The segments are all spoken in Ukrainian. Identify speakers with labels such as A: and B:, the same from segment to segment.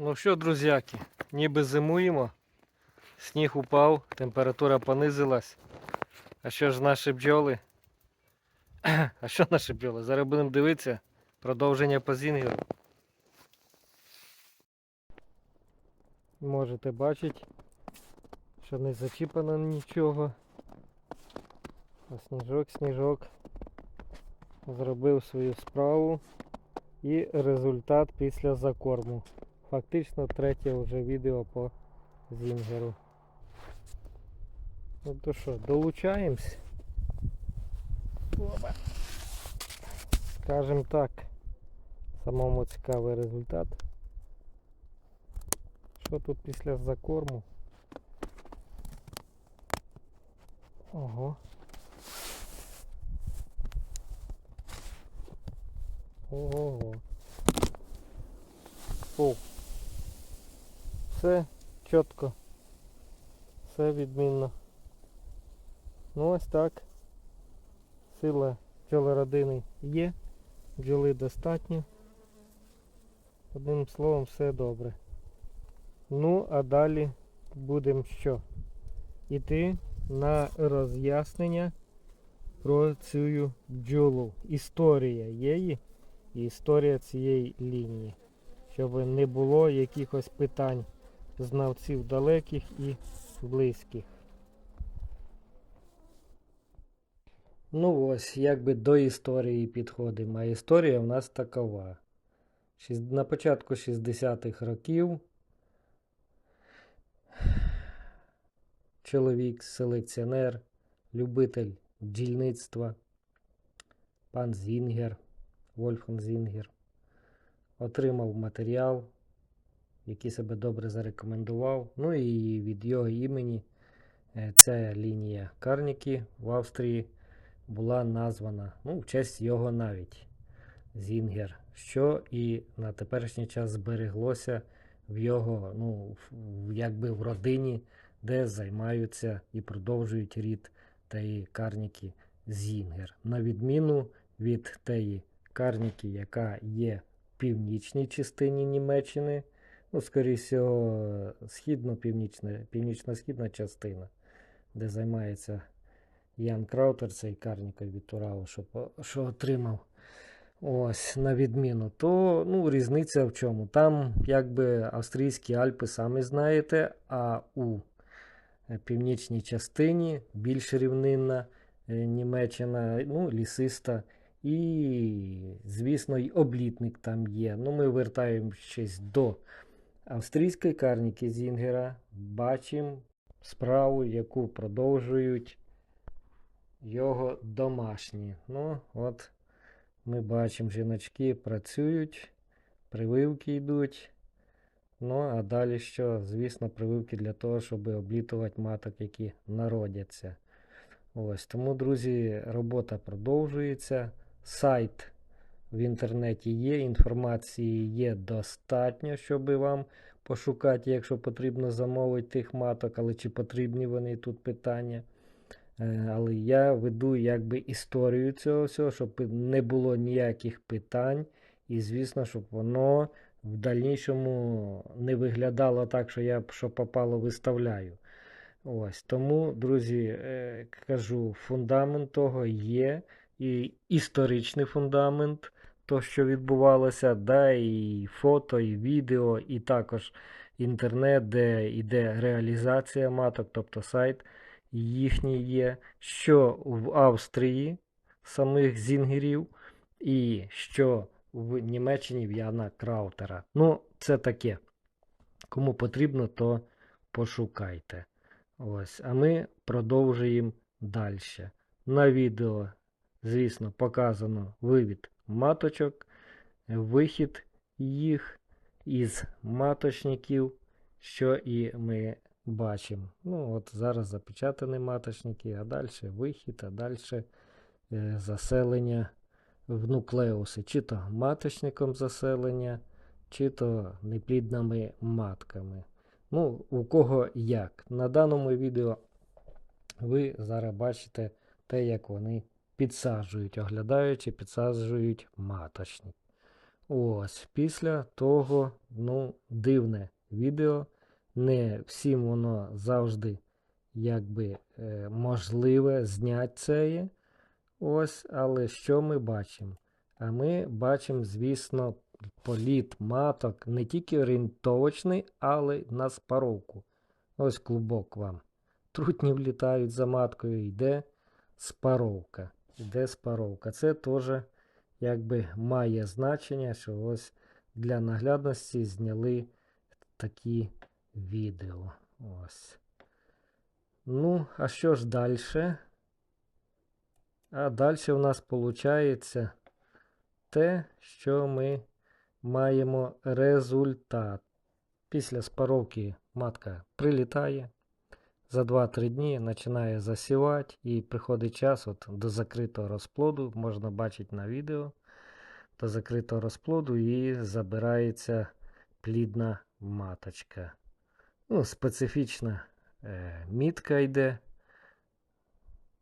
A: Ну що, друзяки, ніби зимуємо. Сніг упав, температура понизилась. А що ж наші бджоли? А що наші бджоли? Зараз будемо дивитися продовження по зінгеру. Можете бачити, що не зачіпано нічого. А сніжок, сніжок зробив свою справу. І результат після закорму. Фактично третє вже відео по зінгеру. Ну то що, долучаємось? Скажем так, самому цікавий результат. Що тут після закорму? Ого. Ого. О. Все чітко. Все відмінно. Ну ось так. Сила бджолородини є. Бджоли достатньо. Одним словом, все добре. Ну, а далі будемо що? Іти на роз'яснення про цю бджолу. Історія її і історія цієї лінії. Щоб не було якихось питань знавців далеких і близьких. Ну ось, якби до історії підходимо. А історія в нас такова. На початку 60-х років чоловік, селекціонер, любитель бджільництва, пан Зінгер, Вольфган Зінгер, отримав матеріал, який себе добре зарекомендував. Ну і від його імені е, ця лінія Карніки в Австрії була названа, ну, в честь його навіть Зінгер, що і на теперішній час збереглося в його, ну, якби в родині, де займаються і продовжують рід тієї карніки Зінгер. На відміну від тієї карніки, яка є в північній частині Німеччини, ну, скоріше всього, східно-північна, північно-східна частина, де займається Ян Краутер, цей карніка від Турау, що, що отримав. Ось, на відміну, то ну, різниця в чому? Там якби австрійські Альпи, самі знаєте, а у е, північній частині більш рівнинна е, Німеччина, ну, лісиста. І, звісно, й облітник там є. Ну, ми вертаємось до австрійської карніки Зінгера. Бачимо справу, яку продовжують його домашні. Ну, от ми бачимо, жіночки працюють, прививки йдуть. Ну, а далі що? Звісно, прививки для того, щоб облітувати маток, які народяться. Ось, тому, друзі, робота продовжується. Сайт в інтернеті є, інформації є достатньо, щоб вам пошукати, якщо потрібно замовити тих маток, але чи потрібні вони тут питання. Е, Але я веду якби історію цього всього, щоб не було ніяких питань. І, звісно, щоб воно в дальнішому не виглядало так, що я що попало виставляю. Ось тому, друзі, е, кажу, фундамент того є, і історичний фундамент, то, що відбувалося, да, і фото, і відео, і також інтернет, де йде реалізація маток, тобто сайт їхній є, що в Австрії самих зінгерів, і що в Німеччині в Яна Краутера. Ну, це таке. Кому потрібно, то пошукайте. Ось, а ми продовжуємо далі. На відео, звісно, показано вивід маточок, вихід їх із маточників, що і ми бачимо. Ну, от зараз запечатані маточники, а далі вихід, а далі е, заселення в нуклеуси. Чи то маточником заселення, чи то неплідними матками. Ну, у кого як. На даному відео ви зараз бачите те, як вони підсаджують, оглядаючи, підсаджують маточник. Ось, після того, ну, дивне відео. Не всім воно завжди якби е, можливе зняти це. Ось, але що ми бачимо? А ми бачимо, звісно, політ маток не тільки орієнтовочний, але на спаровку. Ось клубок вам. Трутні влітають за маткою, йде спаровка. Йде спаровка. Це теж якби має значення, що ось для наглядності зняли такі відео. Ось. Ну, а що ж далі? А далі у нас виходить те, що ми маємо результат. Після спаровки матка прилітає. За 2-3 дні починає засівати і приходить час от до закритого розплоду, можна бачити на відео, до закритого розплоду і забирається плідна маточка. Ну, Специфічна е, мітка йде.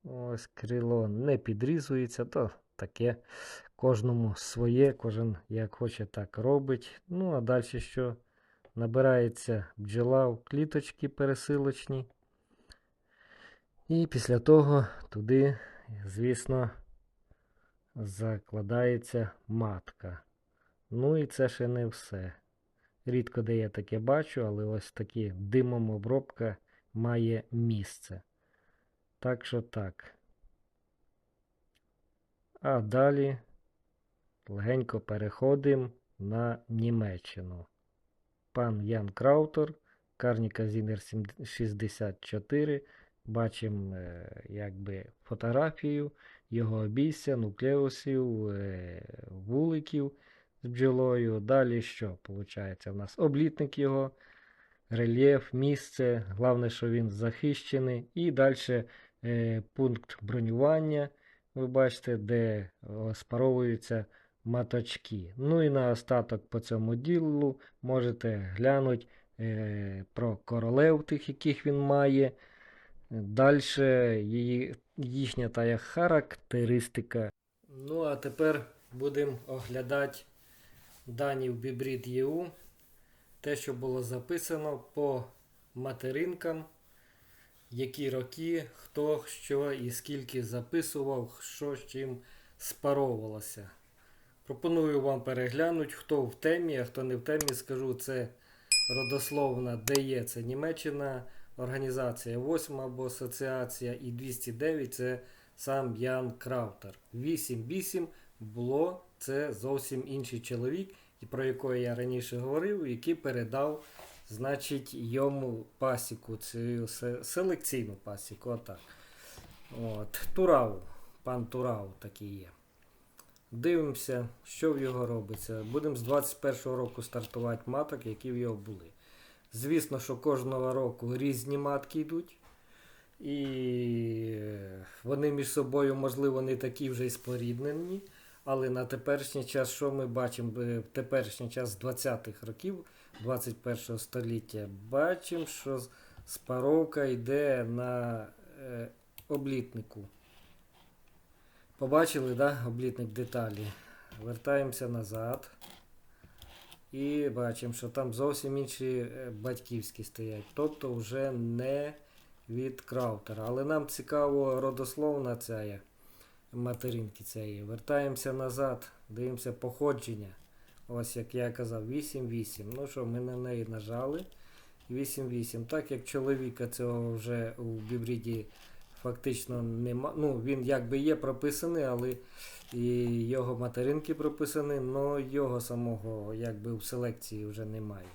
A: Ось крило не підрізується, то таке кожному своє, кожен як хоче, так робить. Ну, а далі що? Набирається бджола в кліточки пересилочні. І після того туди, звісно, закладається матка. Ну і це ще не все. Рідко де я таке бачу, але ось такі димом обробка має місце. Так що так. А далі легенько переходимо на Німеччину. Пан Ян Краутер, Карніка Зінер 64. Бачимо е, якби, фотографію його обійстя, нуклеусів, е, вуликів з бджолою. Далі що виходить? У нас облітник його, рельєф, місце. Головне, що він захищений. І далі е, пункт бронювання. Ви бачите, де спаровуються маточки. Ну і на остаток по цьому ділу можете глянути про королев, тих, яких він має. Далі її, їхня тая характеристика. Ну, а тепер будемо оглядати дані в Bibrid EU. Те, що було записано по материнкам, які роки, хто що і скільки записував, що з чим спаровувалося. Пропоную вам переглянути, хто в темі, а хто не в темі, скажу, це родословна ДЕ, це Німеччина, організація 8 або асоціація і 209 це сам Ян Краутер. 8-8 було це зовсім інший чоловік, про якого я раніше говорив, який передав значить, йому пасіку, цю селекційну пасіку. отак. От. Турау, пан Турау такий є. Дивимося, що в його робиться. Будемо з 21-го року стартувати маток, які в його були. Звісно, що кожного року різні матки йдуть. І вони між собою, можливо, не такі вже й споріднені. Але на теперішній час, що ми бачимо в теперішній час з 20-х років 21 століття, бачимо, що спаровка йде на е, облітнику. Побачили, да, облітник деталі. Вертаємося назад. І бачимо, що там зовсім інші е, батьківські стоять. Тобто вже не від краутера. Але нам цікаво родословна ця материнки цієї. Вертаємося назад, дивимося походження. Ось як я казав, 8-8. Ну що, ми на неї нажали. 8-8. Так як чоловіка цього вже у бібріді фактично нема. Ну, він якби є прописаний, але і його материнки прописані, але його самого якби в селекції вже немає.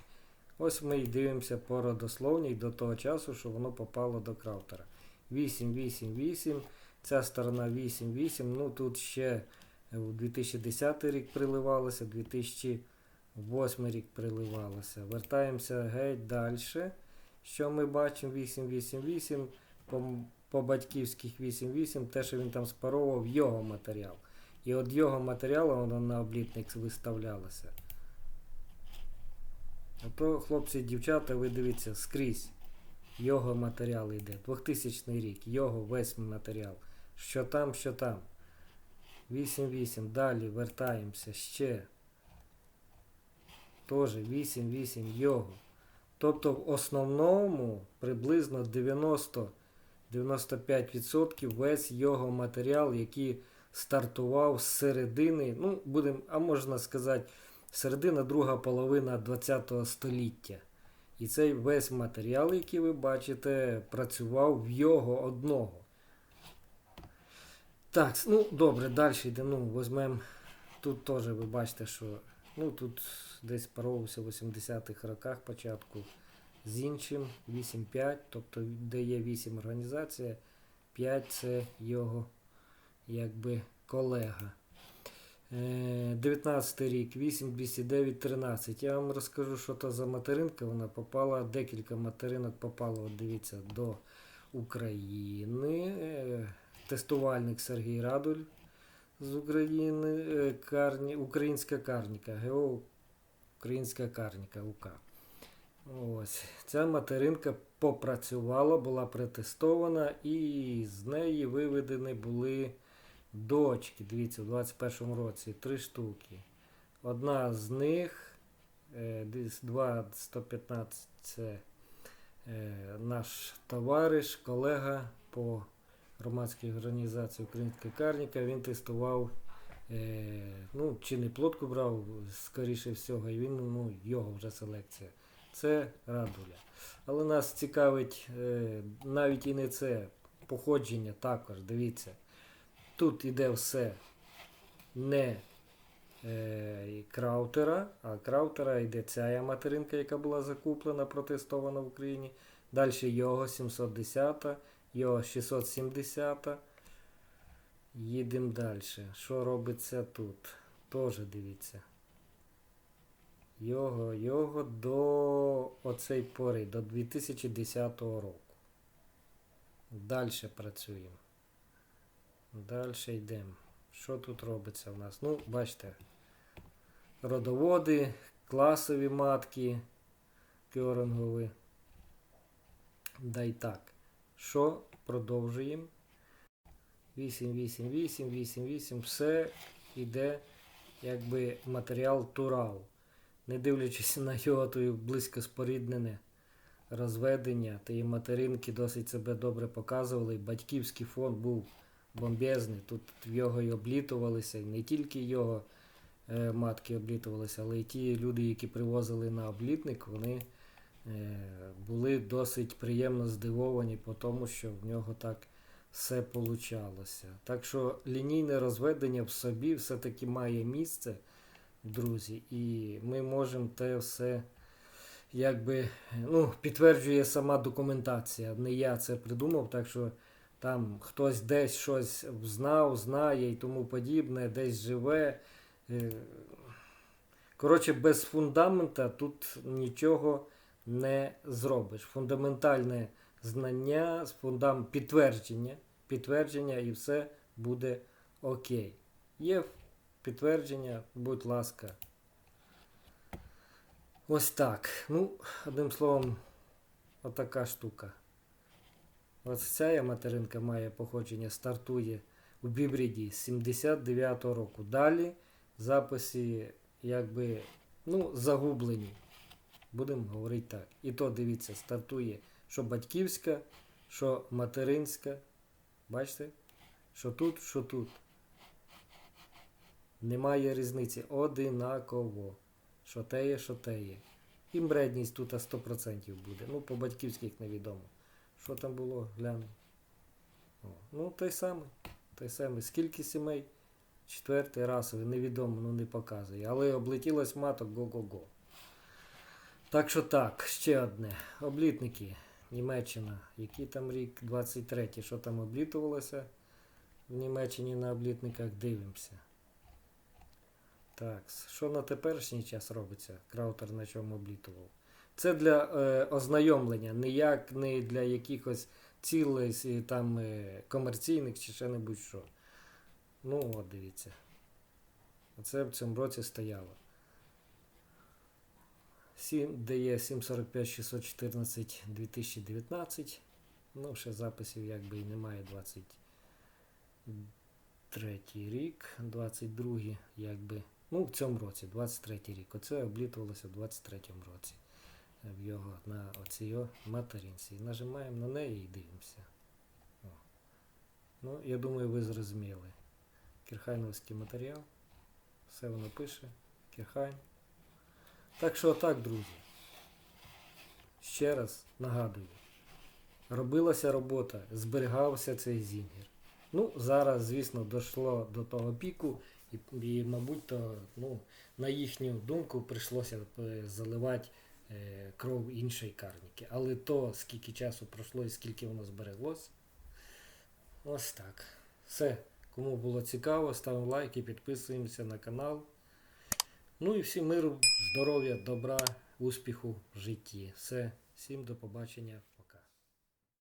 A: Ось ми й дивимося по родословній до того часу, що воно попало до краутера. 8, 8, 8. Ця сторона 8, 8. Ну тут ще у 2010 рік приливалося, 2008 рік приливалося. Вертаємося геть далі. Що ми бачимо? 8, 8, 8. По, батьківських 8, 8, те, що він там спаровував, його матеріал. І от його матеріалу воно на облітник виставлялося. Ото, хлопці і дівчата, ви дивіться, скрізь його матеріал йде. 2000 рік, його весь матеріал. Що там, що там. 8-8. Далі вертаємося ще. теж 8-8 його. Тобто в основному приблизно 90-95% весь його матеріал, який стартував з середини, ну, будем, а можна сказати, середина друга половина ХХ століття. І цей весь матеріал, який ви бачите, працював в його одного. Так, ну добре, далі йдемо. Ну, візьмемо. Тут теж ви бачите, що ну, тут десь паровувався в 80-х роках початку з іншим 8-5, тобто де є 8 організація, 5 це його якби колега. Е, 19 рік, 8, 209, 13. Я вам розкажу, що то за материнка. Вона попала, декілька материнок попало, дивіться, до України. Е, Тестувальник Сергій Радуль з України, е, карні, українська карніка, ГО Українська карніка УК. Ось. Ця материнка попрацювала, була протестована, і з неї виведені були дочки. Дивіться, в 21-му році три штуки. Одна з них, е, десь 2 115 це е, наш товариш, колега по громадській організації Українська карніка. Він тестував, е, ну, чи не плотку брав, скоріше всього, і він, ну, його вже селекція. Це радуля. Але нас цікавить е, навіть і не це походження також. Дивіться. Тут іде все не е, краутера, а краутера йде ця материнка, яка була закуплена, протестована в Україні. Далі його 710, його 670. Їдемо далі. Що робиться тут? Теж дивіться. Його, його до оцей пори, до 2010 року. Далі працюємо. Далі йдемо. Що тут робиться в нас? Ну, бачите, родоводи, класові матки, кьорингові. Да й так. Що продовжуємо? 8, 8, 8, 8, 8. Все йде якби матеріал Турал. Не дивлячись на його тою близько споріднене розведення, тієї материнки досить себе добре показували. Батьківський фонд був бомбезний. Тут в його й облітувалися, і не тільки його е, матки облітувалися, але й ті люди, які привозили на облітник, вони е, були досить приємно здивовані по тому, що в нього так все получалося. Так що лінійне розведення в собі все-таки має місце, друзі, і ми можемо те все. Якби ну, підтверджує сама документація. Не я це придумав, так що там хтось десь щось знав, знає і тому подібне, десь живе. Е, Коротше, без фундамента тут нічого не зробиш. Фундаментальне знання, фундам... підтвердження, підтвердження і все буде окей. Є підтвердження, будь ласка. Ось так. Ну, одним словом, отака штука. Ось ця материнка має походження, стартує у бібріді з 79-го року. Далі записи якби ну, загублені. Будемо говорити так. І то дивіться, стартує що батьківська, що материнська. Бачите? Що тут, що тут. Немає різниці. Одинаково. Що те є, що те є. І бредність тут 100% буде. Ну, по батьківських невідомо. Що там було, гляну. Ну, той самий. Той самий. Скільки сімей? Четвертий расовий, невідомо, ну не показує. Але облетілось маток го-го-го. Так що так, ще одне. Облітники. Німеччина. Який там рік? 23, й Що там облітувалося в Німеччині на облітниках? Дивимося. Так, що на теперішній час робиться? Краутер на чому облітував. Це для е, ознайомлення, ніяк не для якихось цілей е, там е, комерційних чи ще небудь що. Ну, от дивіться. Оце в цьому році стояло. 7, DE 745 614 2019. Ну, ще записів якби і немає 23 рік, 22 якби Ну, в цьому році, 23 рік. Оце облітувалося в 23-му році. е, В його на оцій материнці. Нажимаємо на неї і дивимося. О. Ну, я думаю, ви зрозуміли. Кірхайновський матеріал. Все воно пише. Кірхайн. Так що отак, друзі. Ще раз нагадую. Робилася робота, зберігався цей зінгер. Ну, зараз, звісно, дійшло до того піку, і, і мабуть, то, ну, на їхню думку прийшлося е, заливати е, кров іншої карніки. Але то, скільки часу пройшло і скільки воно збереглось, ось так. Все. Кому було цікаво, ставимо лайки, підписуємося на канал. Ну і всім миру, здоров'я, добра, успіху в житті. Все. Всім до побачення.